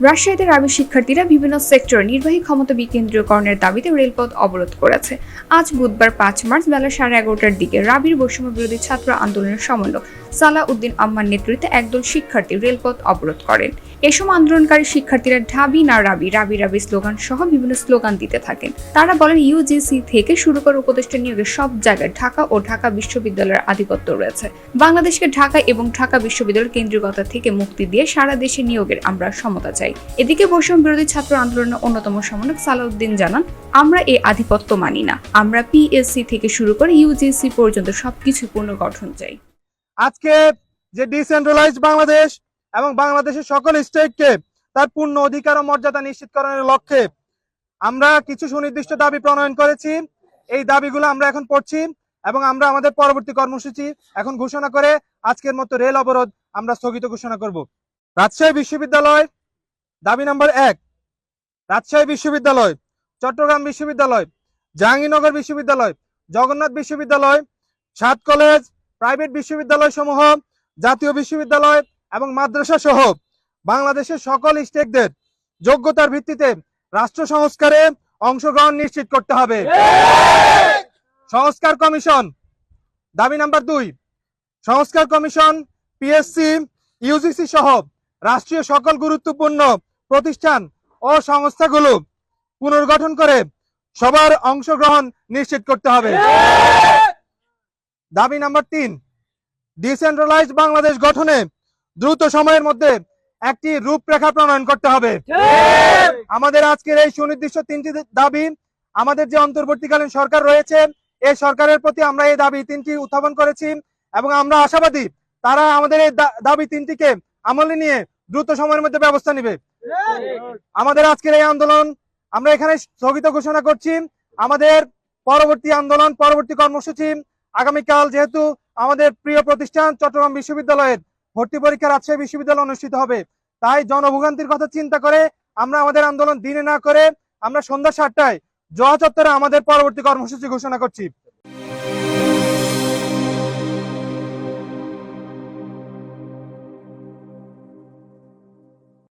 রাজশাহীতে রাবি শিক্ষার্থীরা বিভিন্ন সেক্টরে নির্বাহী ক্ষমতা বিকেন্দ্রীয়করণের দাবিতে রেলপথ অবরোধ করেছে। আজ বুধবার পাঁচ মার্চ বেলা সাড়ে এগারোটার দিকে রাবির বৈষম্য বিরোধী ছাত্র আন্দোলনের সমন্বয়ক সালাহ উদ্দিন আম্মার নেতৃত্বে একদল শিক্ষার্থী রেলপথ অবরোধ করেন। এ সময় আন্দোলনকারী শিক্ষার্থীরা ঢাবি না রাবি রাবি রাবি স্লোগান সহ বিভিন্ন স্লোগান দিতে থাকেন। তারা বলেন, ইউজিসি থেকে শুরু করে উপদেষ্টা নিয়োগের সব জায়গায় ঢাকা ও ঢাকা বিশ্ববিদ্যালয়ের আধিপত্য রয়েছে। বাংলাদেশকে ঢাকা এবং ঢাকা বিশ্ববিদ্যালয়ের কেন্দ্রীয়তা থেকে মুক্তি দিয়ে সারা দেশে নিয়োগের আমরা সমতা চাই। এদিকে বৈষম্য বিরোধী ছাত্র আন্দোলনের অন্যতম সমন্বয়ক সালাউদ্দিন জানান, আমরা এই আধিপত্য মানি না। আমরা পিএসসি থেকে শুরু করে ইউজিসি পর্যন্ত সবকিছু পুনর্গঠন চাই। আজকে যে ডিসেন্ট্রালাইজ বাংলাদেশ এবং বাংলাদেশের সকল স্টেটকে তার পূর্ণ অধিকার ও মর্যাদা নিশ্চিতকরণের লক্ষ্যে আমরা কিছু সুনির্দিষ্ট দাবি প্রণয়ন করেছি। এই দাবিগুলো আমরা এখন পড়ছি এবং আমরা আমাদের পরবর্তী কর্মসূচি এখন ঘোষণা করে আজকের মতো রেল অবরোধ আমরা স্থগিত ঘোষণা করব। রাজশাহী বিশ্ববিদ্যালয় দাবি নাম্বার এক, রাজশাহী বিশ্ববিদ্যালয়, চট্টগ্রাম বিশ্ববিদ্যালয়, জাহাঙ্গীরনগর বিশ্ববিদ্যালয়, জগন্নাথ বিশ্ববিদ্যালয়, সাত কলেজ, প্রাইভেট বিশ্ববিদ্যালয় সমূহ জাতীয় বিশ্ববিদ্যালয় এবং মাদ্রাসা সহ বাংলাদেশের সকল স্টেকদের যোগ্যতার ভিত্তিতে রাষ্ট্র সংস্কারে অংশগ্রহণ নিশ্চিত করতে হবে। সংস্কার কমিশন, দাবি নাম্বার দুই, সংস্কার কমিশন, পিএসসি, ইউজিসি সহ রাষ্ট্রীয় সকল গুরুত্বপূর্ণ প্রতিষ্ঠান ও সংস্থাগুলো পুনর্গঠন করে সবার অংশগ্রহণ নিশ্চিত করতে হবে। দাবি নাম্বার তিন, ডিসেন্ট্রালাইজড বাংলাদেশ গঠনে দ্রুত সময়ের মধ্যে একটি রূপরেখা প্রণয়ন করতে হবে। আমাদের আজকের এই সুনির্দিষ্ট তিনটি দাবি, আমাদের যে অন্তর্বর্তীকালীন সরকার রয়েছে, এই সরকারের প্রতি আমরা এই দাবি তিনটি উত্থাপন করেছি এবং আমরা আশাবাদী তারা আমাদের এই দাবি তিনটিকে আমলে নিয়ে দ্রুত সময়ের মধ্যে ব্যবস্থা নেবে। আমাদের আজকের এই আন্দোলন, আমরা এখানে স্থগিত ঘোষণা করছি। আমাদের পরবর্তী আন্দোলন, পরবর্তী কর্মসূচি, আগামীকাল যেহেতু আমাদের প্রিয় প্রতিষ্ঠান চট্টগ্রাম বিশ্ববিদ্যালয়ের ভর্তি পরীক্ষা রাজশাহী বিশ্ববিদ্যালয় অনুষ্ঠিত হবে। তাই জনভোগান্তির কথা চিন্তা করে আমরা আমাদের আন্দোলন দিনে না করে আমরা সন্ধ্যা সাতটায় জয়া চত্বরে আমাদের পরবর্তী কর্মসূচি ঘোষণা করছি।